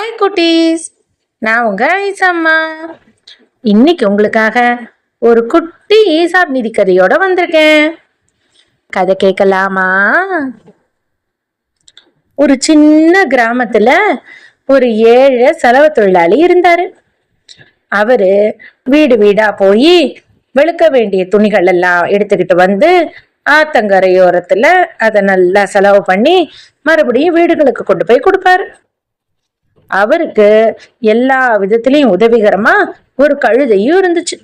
Hi குட்டீஸ். நான் உங்க ஐசம்மா இன்னைக்கு உங்களுக்காக ஒரு குட்டி ஈசாப் நிதி கதையோட வந்திருக்கேன். கதை கேட்கலாமா? ஒரு சின்ன கிராமத்துல ஒரு ஏழை செலவு தொழிலாளி இருந்தாரு. அவரு வீடு வீடா போய் வெளுக்க வேண்டிய துணிகள் எல்லாம் எடுத்துக்கிட்டு வந்து ஆத்தங்கரையோரத்துல அதை நல்லா செலவு பண்ணி மறுபடியும் வீடுகளுக்கு கொண்டு போய் கொடுப்பாரு. அவருக்கு எல்லா விதத்திலையும் உதவிகரமா ஒரு கழுதையும் இருந்துச்சு.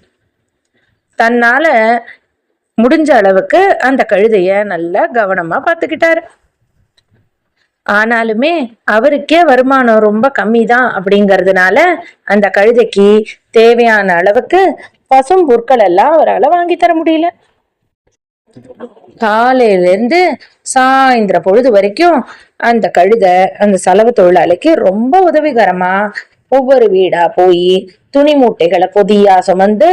தன்னால முடிஞ்ச அளவுக்கு அந்த கழுதைய நல்லா கவனமா பார்த்துக்கிட்டாரு. ஆனாலுமே அவருக்கே வருமானம் ரொம்ப கம்மி தான் அப்படிங்கிறதுனால அந்த கழுதைக்கு தேவையான அளவுக்கு பசும் பொருட்கள் எல்லாம் அவரால் வாங்கி தர முடியல. காலையில இருந்து சாயந்தர பொழுது வரைக்கும் அந்த கழுதை அந்த செலவு தொழிலாளிக்கு ரொம்ப உதவிகரமா ஒவ்வொரு வீடா போய் துணி மூட்டைகளை பொதியா சுமந்து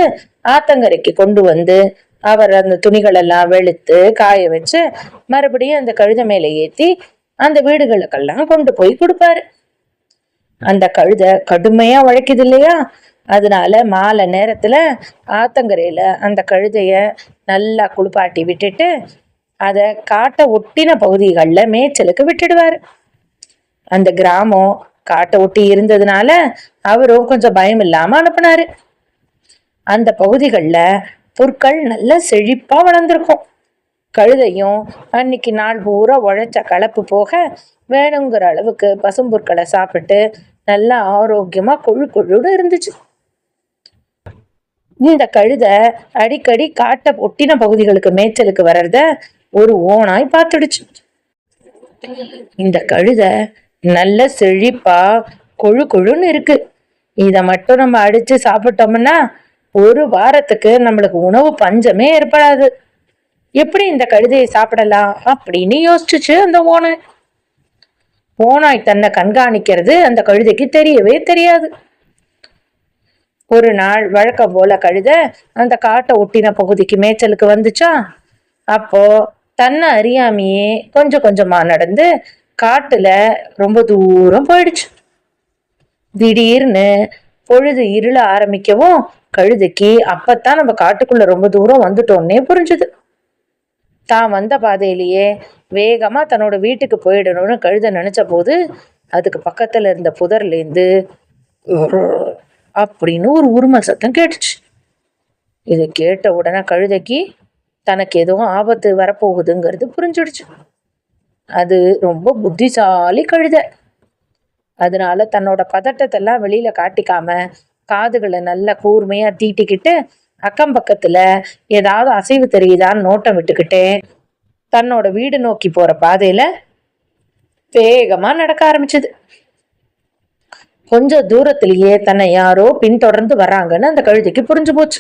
ஆத்தங்கரைக்கு கொண்டு வந்து அவர் அந்த துணிகள் எல்லாம் வெளுத்து காய வச்சு மறுபடியும் அந்த கழுத மேலே ஏத்தி அந்த வீடுகளுக்கெல்லாம் கொண்டு போய் கொடுப்பாரு. அந்த கழுத கடுமையா உழைக்குது இல்லையா? அதனால மாலை நேரத்துல ஆத்தங்கரையில அந்த கழுதைய நல்லா குளிப்பாட்டி விட்டுட்டு அதை காட்டை ஒட்டின பகுதிகளில் மேய்ச்சலுக்கு விட்டுடுவார். அந்த கிராமம் காட்டை ஒட்டி இருந்ததுனால அவரும் கொஞ்சம் பயம் இல்லாமல் அனுப்புனாரு. அந்த பகுதிகளில் புற்கள் நல்லா செழிப்பாக வளர்ந்துருக்கும். கழுதையும் அன்னைக்கு நாள் பூரா உழைச்ச கலப்பு போக வேணுங்கிற அளவுக்கு பசும்புற்களை சாப்பிட்டு நல்லா ஆரோக்கியமாக கொழு கொழுன்னு இருந்துச்சு. இந்த கழுதை அடிக்கடி காட்டை ஒட்டின பகுதிகளுக்கு மேய்ச்சலுக்கு வர்றத ஒரு ஓனாய் பார்த்துடுச்சு. இந்த கழுதை நல்ல செழிப்பா கொழு கொழுன்னு இருக்கு. இதை மட்டும் நம்ம அடிச்சு சாப்பிட்டோம்னா ஒரு வாரத்துக்கு நம்மளுக்கு உணவு பஞ்சமே ஏற்படாது. எப்படி இந்த கழுதையை சாப்பிடலாம் அப்படின்னு யோசிச்சுச்சு அந்த ஓனாய். ஓனாய் தன்னை கண்காணிக்கிறது அந்த கழுதைக்கு தெரியவே தெரியாது. ஒரு நாள் வழக்கம் போல கழுத அந்த காட்டை ஒட்டின பகுதிக்கு மேய்ச்சலுக்கு வந்துச்சா? அப்போ தன்னை அறியாமையே கொஞ்சம் கொஞ்சமா நடந்து காட்டுல ரொம்ப தூரம் போயிடுச்சு. திடீர்னு பொழுது இருள ஆரம்பிக்கவும் கழுதைக்கு அப்பத்தான் நம்ம காட்டுக்குள்ள ரொம்ப தூரம் வந்துட்டோன்னே புரிஞ்சுது. தான் வந்த பாதையிலேயே வேகமா தன்னோட வீட்டுக்கு போயிடணும்னு கழுத நினைச்ச போது அதுக்கு பக்கத்துல இருந்த புதர்லேருந்து அப்படின்னு ஒரு உருமல் சத்தம் கேட்டுச்சு. இது கேட்ட உடனே கழுதைக்கு தனக்கு எதுவும் ஆபத்து வரப்போகுதுங்கிறது புரிஞ்சிடுச்சு. அது ரொம்ப புத்திசாலி கழுதை. அதனால தன்னோட பதட்டத்தெல்லாம் வெளியில காட்டிக்காம காதுகளை நல்லா கூர்மையா தீட்டிக்கிட்டு அக்கம் பக்கத்துல ஏதாவது அசைவு தெரியுதான்னு நோட்டம் விட்டுக்கிட்டு தன்னோட வீடு நோக்கி போற பாதையில வேகமா நடக்க ஆரம்பிச்சது. கொஞ்ச தூரத்திலேயே தன்னை யாரோ பின்தொடர்ந்து வராங்கன்னு அந்த கழுதைக்கு புரிஞ்சு போச்சு.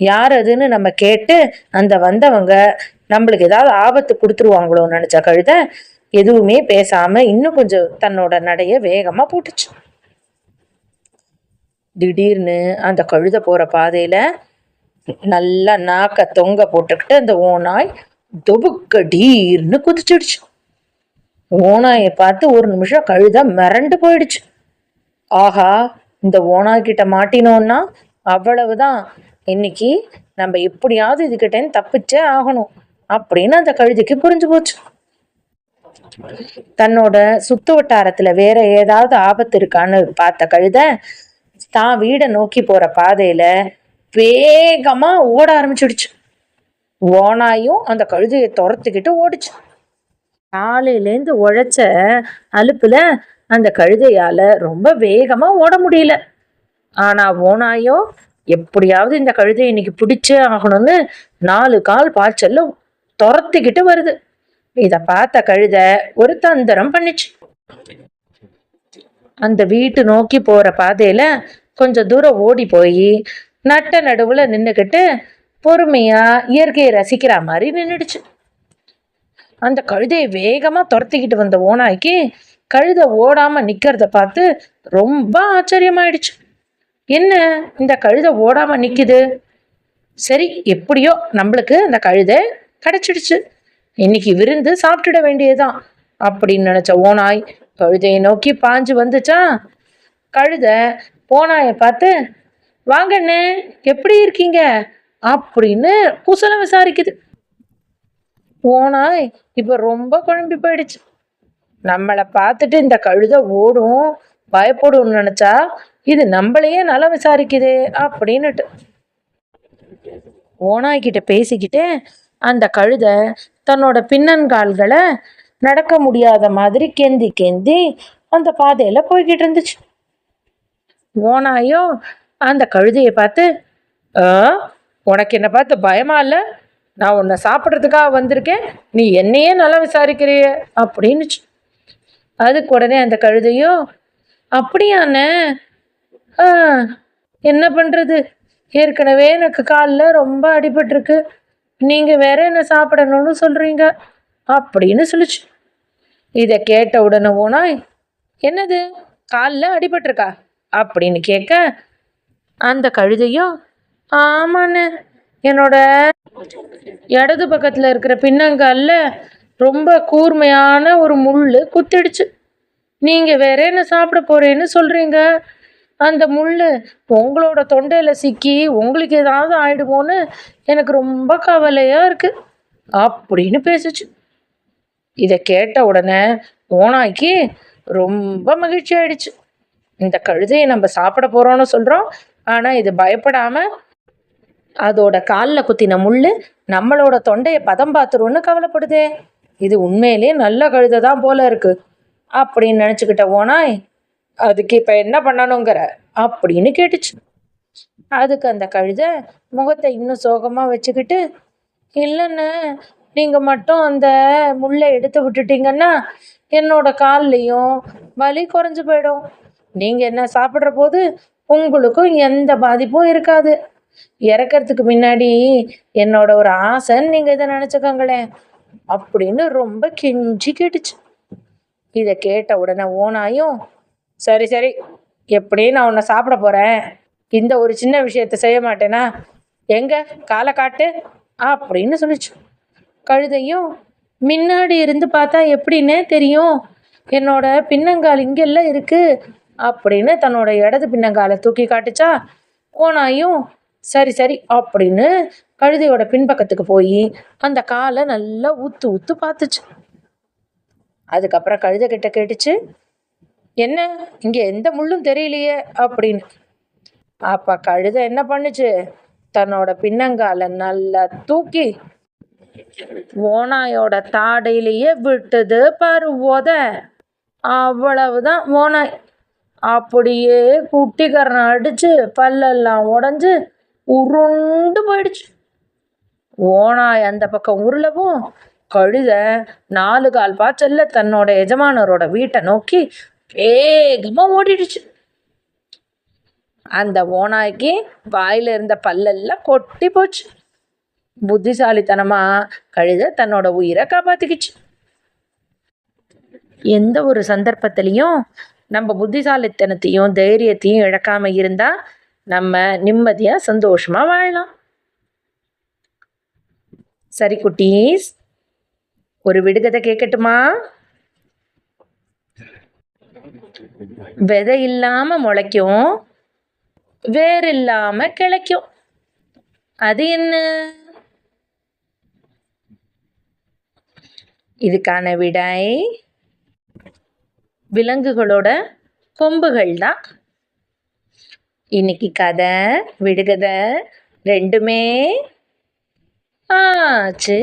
யார் அதுன்னு நம்ம கேட்டு அந்த வந்தவங்க நம்மளுக்கு ஏதாவது ஆபத்து கொடுத்துருவாங்களோன்னு நினைச்ச கழுத எதுவுமே பேசாம இன்னும் கொஞ்சம் தன்னோட நடைய வேகமா போட்டுச்சு. திடீர்னு அந்த கழுதை போற பாதையில நல்லா நாக்க தொங்க போட்டுக்கிட்டு அந்த ஓனாய் தொபுக்கடீர்னு குதிச்சிடுச்சு. ஓனாயை பார்த்து ஒரு நிமிஷம் கழுத மிரண்டு போயிடுச்சு. ஆஹா இந்த ஓனா கிட்ட மாட்டினோன்னா அவ்வளவுதான். இன்னைக்கு நம்ம எப்படியாவது இதுகிட்டேன்னு தப்பிச்சே ஆகணும் அப்படின்னு அந்த கழுதைக்கு புரிஞ்சு போச்சு. தன்னோட சுத்து வட்டாரத்துல வேற ஏதாவது ஆபத்து இருக்கான்னு பார்த்த கழுத தான் வீடை நோக்கி போற பாதையில வேகமா ஓட ஆரம்பிச்சிடுச்சு. ஓனாயும் அந்த கழுதையை துரத்துக்கிட்டு ஓடுச்சு. காலையிலேருந்து உழைச்ச அலுப்புல அந்த கழுதையால ரொம்ப வேகமா ஓட முடியல. ஆனா ஓனாயோ எப்படியாவது இந்த கழுதை இன்னைக்கு பிடிச்சே ஆகணும்னு நாலு கால் பாய்ச்சல்ல துரத்திக்கிட்டு வருது. இத பார்த்த கழுதை ஒரு தந்திரம் பண்ணிச்சு. அந்த வீட்டு நோக்கி போற பாதையில கொஞ்சம் தூரம் ஓடி போய் நட்ட நடுவுல நின்னுக்கிட்டு பொறுமையா இயற்கையை ரசிக்கிற மாதிரி நின்றுடுச்சு அந்த கழுதையை வேகமாக துரத்திக்கிட்டு வந்த ஓனாய்க்கு கழுதை ஓடாமல் நிற்கிறத பார்த்து ரொம்ப ஆச்சரியமாயிடுச்சு. என்ன? இந்த கழுதை ஓடாமல் நிற்கிது சரி எப்படியோ நம்மளுக்கு அந்த கழுதை கிடச்சிடுச்சு இன்னைக்கு விருந்து சாப்பிட்டுட வேண்டியதுதான் அப்படின்னு நினச்ச ஓனாய் கழுதையை நோக்கி பாஞ்சு வந்துச்சா. கழுதை ஓனாயை பார்த்து வாங்கண்ணே எப்படி இருக்கீங்க? அப்படின்னு குசலம் விசாரிக்குது. ஓனாய் இப்போ ரொம்ப குழம்பி போயிடுச்சு. நம்மளை பார்த்துட்டு இந்த கழுதை ஓடும் பயப்படும்னு நினச்சா இது நம்மளையே நல்லா விசாரிக்குதே அப்படின்னுட்டு. ஓனாய்கிட்ட பேசிக்கிட்டு அந்த கழுதை தன்னோட பின்னன்கால்களை நடக்க முடியாத மாதிரி கெந்தி கெந்தி அந்த பாதையில் போய்கிட்டு இருந்துச்சு. ஓனாயும் அந்த கழுதையை பார்த்து "ஆ, உனக்கு என்னை பார்த்து பயமா இல்லை? நான் உன்னை சாப்பிட்றதுக்காக வந்திருக்கேன். நீ என்னையே நல்லா விசாரிக்கிறிய அப்படின்னுச்சு அதுக்கு உடனே அந்த கழுதையும் அப்படியாண்ணே. ஆ என்ன பண்ணுறது ஏற்கனவே எனக்கு காலில் ரொம்ப அடிபட்டிருக்கு. நீங்கள் வேற என்ன சாப்பிடணும்னு சொல்கிறீங்க அப்படின்னு சொல்லுச்சு. இதை கேட்ட உடனே ஓனாய் என்னது? காலில் அடிபட்டிருக்கா? அப்படின்னு கேட்க அந்த கழுதையும் ஆமாண்ணே. என்னோட இடது பக்கத்தில் இருக்கிற பின்னங்காலில் ரொம்ப கூர்மையான ஒரு முள் குத்திடுச்சு. நீங்கள் வேற என்ன சாப்பிட போகிறேன்னு சொல்கிறீங்க அந்த முள் உங்களோட தொண்டையில் சிக்கி உங்களுக்கு ஏதாவது ஆயிடுமோன்னு எனக்கு ரொம்ப கவலையாக இருக்குது அப்படின்னு பேசுச்சு. இதை கேட்ட உடனே ஓனாக்கி ரொம்ப மகிழ்ச்சி ஆயிடுச்சு. இந்த கழுதையை நம்ம சாப்பிட போகிறோம்னு சொல்கிறோம் ஆனால் இது பயப்படாமல் அதோட காலில் குத்தின முள் நம்மளோட தொண்டையை பதம் பார்த்துருன்னு கவலைப்படுதே. இது உண்மையிலே நல்ல கழுதை தான் போல இருக்கு. அப்படின்னு நினச்சிக்கிட்ட ஓனாய் அதுக்கு இப்போ என்ன பண்ணணுங்கிற? அப்படின்னு கேட்டுச்சு. அதுக்கு அந்த கழுதை முகத்தை இன்னும் சோகமாக வச்சுக்கிட்டு இல்லைன்னு நீங்கள் மட்டும் அந்த முள்ளை எடுத்து விட்டுட்டீங்கன்னா என்னோட கால்லையும் வலி குறைஞ்சு போயிடும். நீங்கள் என்ன சாப்பிட்ற போது உங்களுக்கும் எந்த பாதிப்பும் இருக்காது. இறக்கறதுக்கு முன்னாடி என்னோட ஒரு ஆசைன்னு நீங்கள் இதை நினச்சிக்கோங்களேன் அப்படின்னு ரொம்ப கெஞ்சி கேட்டுச்சு. இதை கேட்ட உடனே ஓனாயும் சரி சரி எப்படியும் நான் உன்னை சாப்பிட போகிறேன் இந்த ஒரு சின்ன விஷயத்த செய்ய மாட்டேனா? எங்க? காலை காட்டு அப்படின்னு சொல்லிச்சு. கழுதையும் முன்னாடி இருந்து பார்த்தா எப்படின்னே தெரியும். என்னோட பின்னங்கால் இங்கெல்லாம் இருக்குது அப்படின்னு தன்னோட இடது பின்னங்காலை தூக்கி காட்டுச்சா. ஓனாயும் சரி சரி அப்படின்னு கழுதையோட பின்பக்கத்துக்கு போய் அந்த காலை நல்லா ஊத்து ஊத்து பார்த்துச்சு. அதுக்கப்புறம் கழுதை கிட்ட கேட்டுச்சு என்ன? இங்க எந்த முள்ளும் தெரியலையே அப்படின்னு. அப்ப கழுதை என்ன பண்ணுச்சு? தன்னோட பின்னங்கால நல்லா தூக்கி ஓனாயோட தாடையிலேயே விட்டது பாரு உத அவ்வளவுதான் ஓனாய் அப்படியே குட்டிக்கரணை அடிச்சு பல்லெல்லாம் உடஞ்சு உருண்டு போயிடுச்சு. ஓனாய் அந்த பக்கம் உருளவும் கழுத நாலு கால் பாய்ச்சல்ல தன்னோட எஜமானரோட வீட்டை நோக்கி வேகமாக ஓடிடுச்சு. அந்த ஓனாய்க்கு வாயில இருந்த பல்லெல்லாம் கொட்டி போச்சு. புத்திசாலித்தனமா கழுத தன்னோட உயிரை காப்பாத்திக்கிச்சு. எந்த ஒரு சந்தர்ப்பத்திலையும் நம்ம புத்திசாலித்தனத்தையும் தைரியத்தையும் இழக்காம இருந்தால் நம்ம நிம்மதியாக சந்தோஷமாக வாழலாம். சரி குட்டீஸ். ஒரு விடுகதை கேட்கட்டுமா விதை இல்லாம முளைக்கும் வேர் இல்லாம கிளைக்கும். அது என்ன? இதுக்கான விடை விலங்குகளோட கொம்புகள் தான் இன்னைக்கு கதை விடுகதை ரெண்டுமே ஆச்சு.